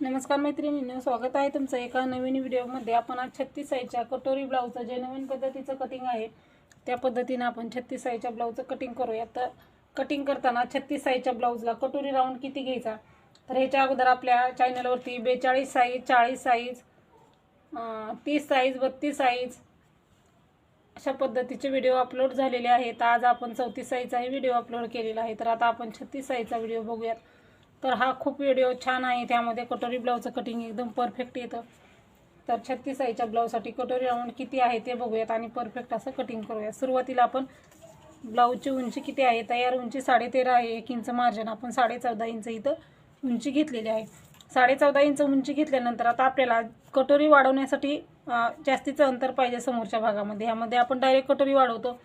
नमस्कार मैत्रिणींनो स्वागत आहे तुमचं एका नवीन व्हिडिओमध्ये. आपण आज छत्तीस साईजच्या कटोरी ब्लाऊजचं जे नवीन पद्धतीचं कटिंग आहे त्या पद्धतीनं आपण छत्तीस साईजच्या ब्लाऊजचं कटिंग करूया तर कटिंग करताना छत्तीस साईजच्या ब्लाऊजला कटोरी राऊंड किती घ्यायचा? तर ह्याच्या अगोदर आपल्या चॅनलवरती बेचाळीस साईज चाळीस साईज तीस साईज बत्तीस साईज अशा पद्धतीचे व्हिडिओ अपलोड झालेले आहेत. आज आपण चौतीस साईजचाही व्हिडिओ अपलोड केलेला आहे. तर आता आपण छत्तीस साईजचा व्हिडिओ बघूयात. तर हा खूप व्हिडिओ छान आहे. त्यामध्ये कटोरी ब्लाऊजचं कटिंग एकदम परफेक्ट येतं. तर छत्तीस आईच्या ब्लाऊजसाठी कटोरी राऊंड किती आहे ते बघूयात आणि परफेक्ट असं कटिंग करूया सुरुवातीला आपण ब्लाऊजची उंची किती आहे? तयार उंची साडेतेरा आहे. एक इंच मार्जिन आपण साडेचौदा इंच इथं उंची घेतलेली आहे. साडेचौदा इंच उंची घेतल्यानंतर आता आपल्याला कटोरी वाढवण्यासाठी जास्तीचं अंतर पाहिजे समोरच्या भागामध्ये. ह्यामध्ये आपण डायरेक्ट कटोरी वाढवतो.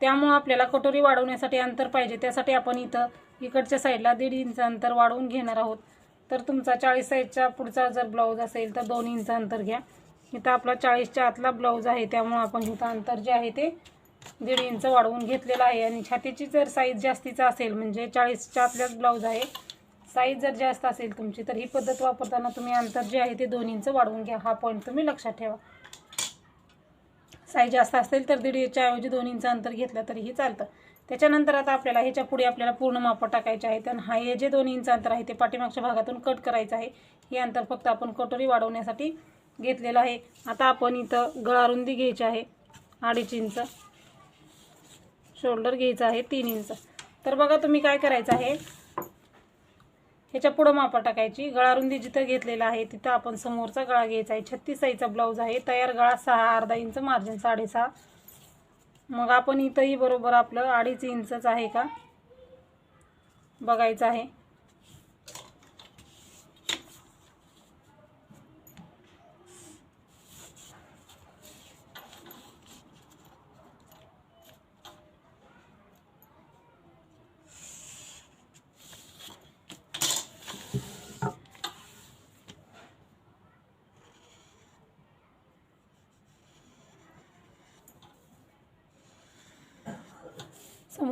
त्यामुळं आपल्याला कटोरी वाढवण्यासाठी अंतर पाहिजे. त्यासाठी आपण इथं इकडच्या साईडला दीड इंच अंतर वाढवून घेणार आहोत. तर तुमचा चाळीस साईजचा पुढचा जर ब्लाऊज असेल तर दोन इंच अंतर घ्या. इथं आपला चाळीसच्या आतला ब्लाऊज आहे त्यामुळं आपण इथं अंतर जे आहे ते दीड इंच वाढवून घेतलेलं आहे. आणि छातीची जर साईज जास्तीचा असेल म्हणजे चाळीसच्या आतल्याच ब्लाऊज आहे साईज जर जास्त असेल तुमची तर ही पद्धत वापरताना तुम्ही अंतर जे आहे ते दोन इंच वाढवून घ्या. हा पॉईंट तुम्ही लक्षात ठेवा. साईज जास्त असेल तर दीड इंचच्या ऐवजी दोन इंच अंतर घेतलं तरीही चालतं. त्याच्यानंतर आता आपल्याला ह्याच्या पुढे आपल्याला पूर्ण मापं टाकायचे आहेत. आणि हा हे जे दोन इंच अंतर आहे ते पाठीमागच्या भागातून कट करायचं आहे. हे अंतर फक्त आपण कटोरी वाढवण्यासाठी घेतलेलं आहे. आता आपण इथं गळारुंदी घ्यायची आहे. अडीच इंच शोल्डर घ्यायचं आहे तीन इंच तर बघा तुम्ही काय करायचं आहे. ह्याच्या पुढं मापा टाकायची. गळारुंदी जिथं घेतलेला आहे तिथं आपण समोरचा गळा घ्यायचा आहे. छत्तीस साईजचा ब्लाऊज आहे. तयार गळा सहा अर्धा इंच मार्जिन साडेसहा. मग आपण इथंही बरोबर आपलं अडीच इंचच आहे का? बघायचं आहे.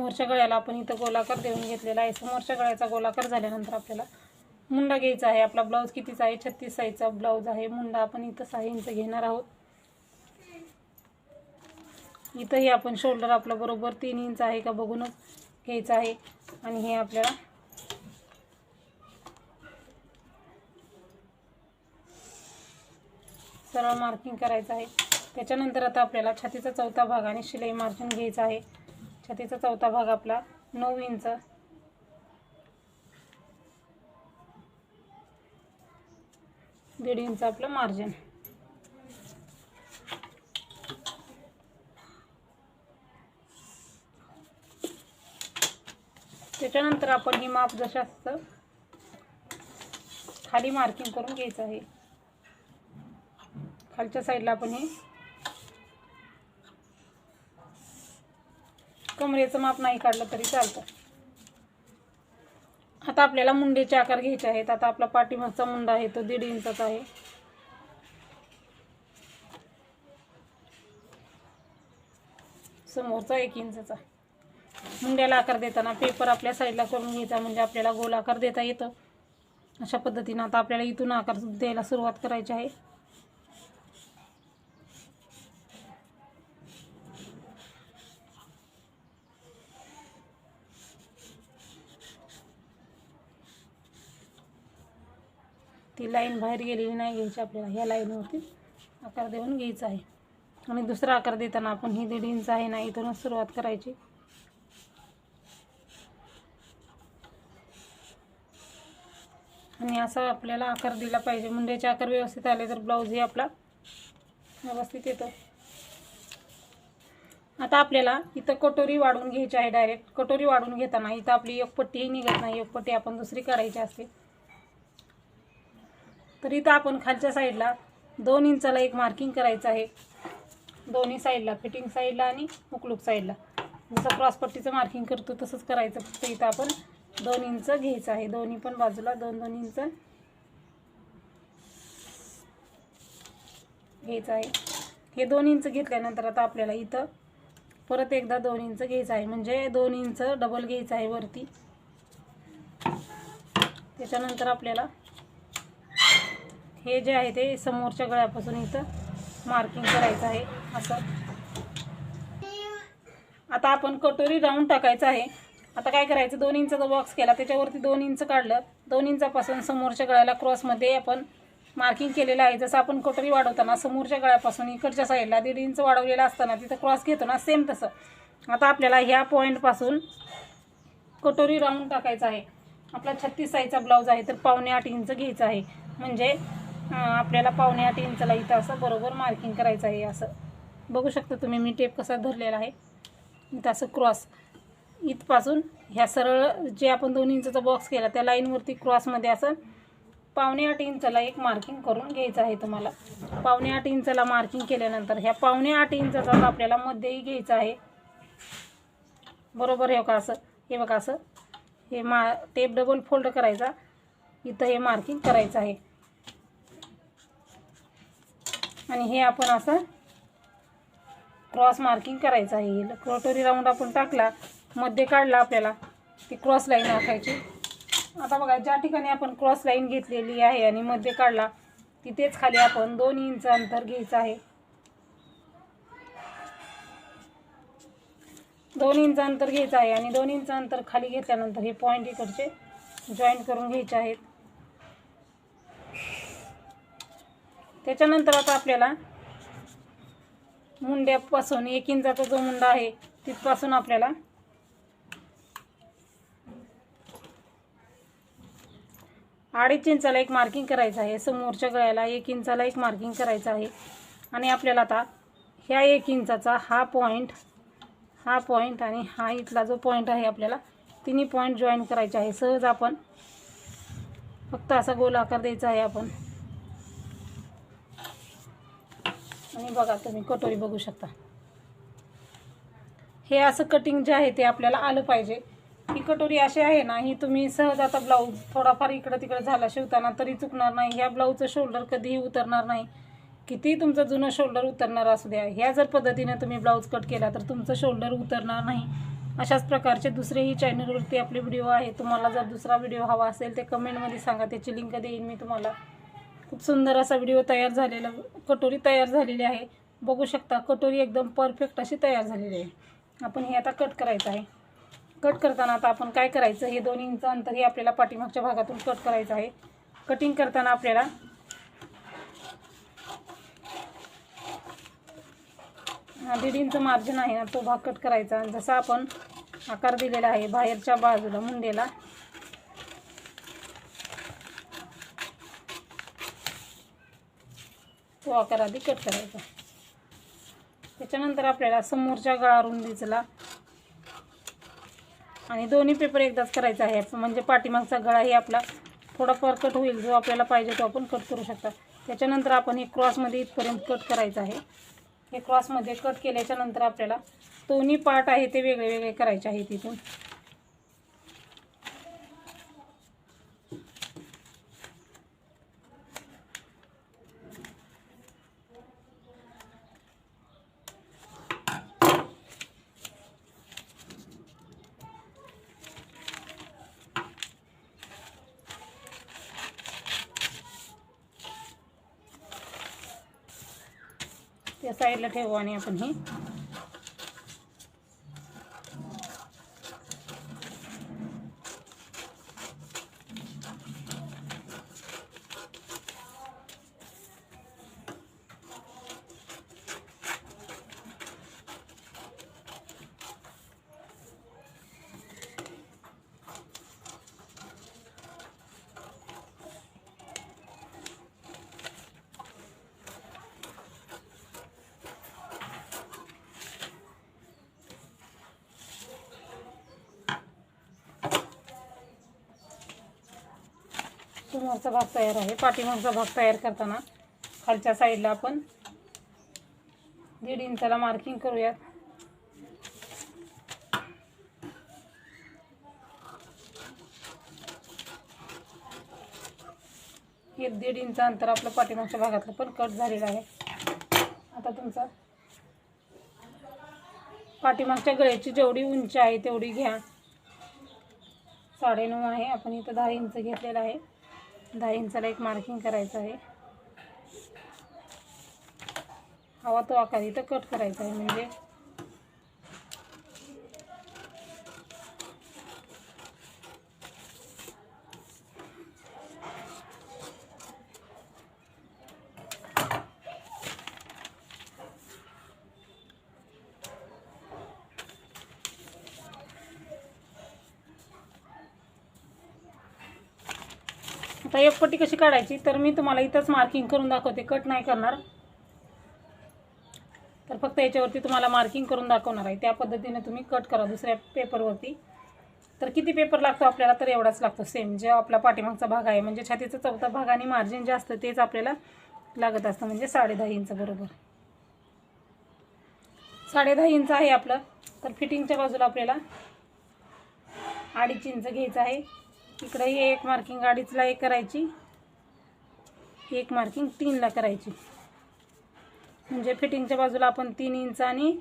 समोरच्या गळ्याला आपण इथं गोलाकार देऊन घेतलेला आहे. समोरच्या गळ्याचा गोलाकार झाल्यानंतर आपल्याला मुंडा घ्यायचा आहे. आपला ब्लाऊज कितीचा आहे? छत्तीस साईजचा ब्लाऊज आहे. मुंडा आपण इथं सहा इंच घेणार आहोत. इथंही आपण शोल्डर आपलं बरोबर तीन इंच आहे का बघूनच घ्यायचं आहे. आणि हे आपल्याला सरळ मार्किंग करायचं आहे. त्याच्यानंतर आता आपल्याला छातीचा चौथा भाग आणि शिलाई मार्जिन घ्यायचं आहे. छातीचा चौथा भाग आपला नऊ इंच. दीड इंच आपलं मार्जिन त्याच्यानंतर आपण ही माप जसं असतं खाली मार्किंग करून घ्यायचं आहे. खालच्या साईडला आपण हे कमरेचं माप नाही काढलं तरी चालतं. आता आपल्याला मुंडेचे आकार घ्यायचे आहेत. आता आपला पाठीमागचा मुंडा आहे तो दीड इंचाचा आहे. समोरचा एक इंचचा. मुंड्याला आकार देताना पेपर आपल्या साईडला करून घ्यायचा म्हणजे आपल्याला गोल आकार देता येतं. अशा पद्धतीनं आता आपल्याला इथून आकार द्यायला सुरुवात करायची आहे. ती लाईन बाहेर गेलेली नाही घ्यायची आपल्याला. ह्या लाईनवरती आकार देऊन घ्यायचा आहे. आणि दुसरा आकार देताना आपण ही दीड इंच आहे ना इथूनच सुरुवात करायची. आणि असा आपल्याला आकार दिला पाहिजे. मुंड्याचे आकार व्यवस्थित आले तर ब्लाऊज हे आपला व्यवस्थित येतो. आता आपल्याला इथं कटोरी वाढवून घ्यायची आहे डायरेक्ट. कटोरी वाढवून घेताना इथं आपली एक पट्टीही निघत नाही. एक पट्टी आपण दुसरी करायची असते. तर इथं आपण खालच्या साईडला दोन इंचाला एक मार्किंग करायचं आहे. दोन्ही साईडला फिटिंग साईडला आणि उकलूक साईडला. जसं क्रॉसपट्टीचं मार्किंग करतो तसंच करायचं. फक्त इथं आपण दोन इंच घ्यायचं आहे. दोन्ही पण बाजूला दोन दोन इंच घ्यायचं आहे. हे दोन इंच घेतल्यानंतर आता आपल्याला इथं परत एकदा दोन इंच घ्यायचं आहे. म्हणजे दोन इंच डबल घ्यायचं आहे वरती. त्याच्यानंतर आपल्याला हे जे आहे ते समोरच्या गळ्यापासून इथं मार्किंग करायचं आहे असं. आता आपण कटोरी राऊंड टाकायचं आहे. आता काय करायचं? दोन इंचाचा बॉक्स केला त्याच्यावरती दोन इंच काढलं. दोन इंचापासून समोरच्या गळ्याला क्रॉसमध्ये आपण मार्किंग केलेलं आहे. जसं आपण कटोरी वाढवताना समोरच्या गळ्यापासून इकडच्या साईडला दीड इंच वाढवलेला असताना तिथं क्रॉस घेतो ना सेम तसं. आता आपल्याला ह्या पॉईंटपासून कटोरी राऊंड टाकायचं आहे. आपला छत्तीस साईजचा ब्लाऊज आहे तर पावणे आठ इंच घ्यायचा आहे. म्हणजे आपल्याला पावणे आठ इंचला इथं असं बरोबर मार्किंग करायचं आहे असं. बघू शकता तुम्ही मी टेप कसा धरलेला आहे. इथं असं क्रॉस इथपासून ह्या सरळ जे आपण दोन इंचाचा बॉक्स केला त्या लाईनवरती क्रॉसमध्ये असं पावणे आठ इंचाला एक मार्किंग करून घ्यायचं आहे तुम्हाला. पावणे आठ इंचाला मार्किंग केल्यानंतर ह्या पावणे आठ इंचाचा आपल्याला मध्येही घ्यायचं आहे. बरोबर हे का असं हे बघा असं. हे मा टेप डबल फोल्ड करायचा. इथं हे मार्किंग करायचं आहे. आणि हे आपण असं क्रॉस मार्किंग करायचं आहे. क्रोटोरी राऊंड आपण टाकला मध्ये काढला आपल्याला ती क्रॉस लाईन आखायची. आता बघा ज्या ठिकाणी आपण क्रॉस लाईन घेतलेली आहे आणि मध्ये काढला तिथेच खाली आपण दोन इंच अंतर घ्यायचं आहे. दोन इंच अंतर घ्यायचं आहे आणि दोन इंच अंतर खाली घेतल्यानंतर हे पॉईंट इकडचे जॉईन करून घ्यायचे आहेत. त्याच्यानंतर आता आपल्याला मुंड्यापासून एक इंचाचा जो मुंडा आहे तिथपासून आपल्याला अडीच इंचाला एक मार्किंग करायचं आहे. समोरच्या गळ्याला एक इंचाला एक मार्किंग करायचं आहे. आणि आपल्याला आता ह्या एक इंचाचा हा पॉईंट हा पॉईंट आणि हा इथला जो पॉईंट आहे आपल्याला तिन्ही पॉईंट जॉईन करायचे आहे. सहज आपण फक्त असा गोल आकार द्यायचा आहे आपण. आणि बघा तुम्ही कटोरी बघू शकता. हे असं कटिंग जे आहे ते आपल्याला आलं पाहिजे. ही कटोरी अशी आहे ना ही तुम्ही सहज आता ब्लाऊज थोडाफार इकडं तिकडं झाला शिवताना तरी चुकणार नाही. ह्या ब्लाऊजचं शोल्डर कधीही उतरणार नाही. कितीही तुमचं जुनं शोल्डर उतरणार असू द्या ह्या जर पद्धतीने तुम्ही ब्लाऊज कट केला तर तुमचं शोल्डर उतरणार नाही. अशाच प्रकारचे दुसरेही चॅनलवरती आपले व्हिडिओ आहे तुम्हाला जर दुसरा व्हिडिओ हवा असेल ते कमेंटमध्ये सांगा. त्याची लिंक देईन मी तुम्हाला. खूप सुंदर असा व्हिडिओ तयार झालेला कटोरी तयार झालेली आहे. बघू शकता कटोरी एकदम परफेक्ट अशी तयार झालेली आहे. आपण हे आता कट करायचं आहे. कट करताना आता आपण काय करायचं हे दोन इंच अंतर हे आपल्याला पाठीमागच्या भागातून कट करायचं आहे. कटिंग करताना आपल्याला दीड इंच मार्जिन आहे ना तो भाग कट करायचा. जसा आपण आकार दिलेला आहे बाहेरच्या बाजूला मुंडेला तो आकार आधी कट करायचा. त्याच्यानंतर आपल्याला समोरच्या गळा रुंदीचला आणि दोन्ही पेपर एकदाच करायचा आहे. म्हणजे पाठीमागचा गळाही आपला थोडाफार कट होईल जो आपल्याला पाहिजे तो आपण कट करू शकता. त्याच्यानंतर आपण हे क्रॉसमध्ये इथपर्यंत कट करायचं आहे. हे क्रॉसमध्ये कट केल्याच्यानंतर आपल्याला दोन्ही पार्ट आहे ते वेगळे वेगळे करायचे आहे तिथून या साईडला ठेवू आणि आपण हे पाठीमागचा भाग तयार आहे. पाठीमागचा भाग तयार करताना खालच्या साईडला आपण दीड इंचाला मार्किंग करूयात. हे दीड इंच अंतर आपलं पाठीमागच्या भागातलं पण कट झालेलं आहे. आता तुमचा पाठीमागच्या गळ्याची जेवढी उंची आहे तेवढी घ्या. साडेनऊ आहे. आपण इथं दहा इंच घेतलेलं आहे. दहा इंचाला एक मार्किंग करायचं आहे. हवा तो आकार इथं कट करायचा आहे म्हणजे. आता एक पट्टी कशी काढायची? तर मी तुम्हाला इथंच मार्किंग करून दाखवते. कट नाही करणार. तर फक्त याच्यावरती तुम्हाला मार्किंग करून दाखवणार आहे. त्या पद्धतीने तुम्ही कट करा दुसऱ्या पेपरवरती तर किती पेपर लागतो आपल्याला? तर एवढाच लागतो. सेम जे आपला पाठीमागचा भाग आहे म्हणजे छातीचा चौथा भाग आणि मार्जिन जे असतं तेच आपल्याला लागत असतं. म्हणजे साडेदहा इंच बरोबर. साडेदहा इंच आहे आपलं. तर फिटिंगच्या बाजूला आपल्याला अडीच इंच घ्यायचं आहे. इकडेही एक मार्किंग अडीचला एक करायची. एक मार्किंग तीनला करायची. म्हणजे फिटिंगच्या बाजूला आपण तीन इंच आणि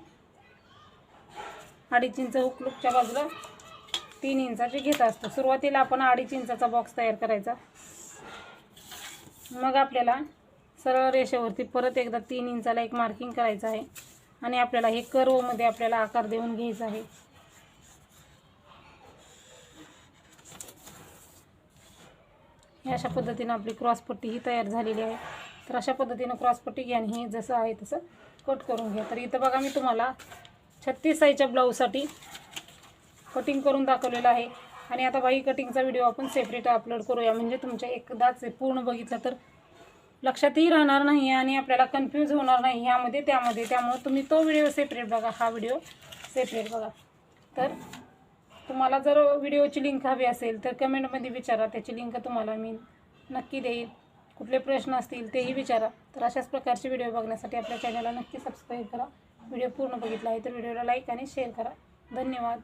अडीच इंच हुकलूकच्या बाजूला तीन इंचाचे घेत असतो. सुरुवातीला आपण अडीच इंचाचा बॉक्स तयार करायचा. मग आपल्याला सरळ रेषेवरती परत एकदा तीन इंचाला एक मार्किंग करायचं आहे. आणि आपल्याला हे कर्वमध्ये आपल्याला आकार देऊन घ्यायचा आहे. हे अशा पद्धतीनं आपली क्रॉसपट्टी ही तयार झालेली आहे. तर अशा पद्धतीनं क्रॉसपट्टी घ्या आणि हे जसं आहे तसं कट करून घ्या. तर इथं बघा मी तुम्हाला छत्तीस साईजच्या ब्लाऊजसाठी कटिंग करून दाखवलेलं आहे. आणि आता बाई कटिंगचा व्हिडिओ आपण सेपरेट अपलोड करूया. म्हणजे तुमच्या एकदाच पूर्ण बघितलं तर लक्षातही राहणार नाही आणि आपल्याला कन्फ्यूज होणार नाही. ह्यामध्ये त्यामध्ये त्यामुळे तुम्ही तो व्हिडिओ सेपरेट बघा. हा व्हिडिओ सेपरेट बघा. तर तुम्हाला जर व्हिडिओची लिंक हवी असेल तर कमेंटमध्ये विचारा. त्याची लिंक तुम्हाला मी नक्की देईल कुठले प्रश्न असतील तेही विचारा. तर अशाच प्रकारचे व्हिडिओ बघण्यासाठी आपल्या चॅनलला नक्की सबस्क्राईब करा. व्हिडिओ पूर्ण बघितला आहे तर व्हिडिओला लाईक आणि शेअर करा. धन्यवाद.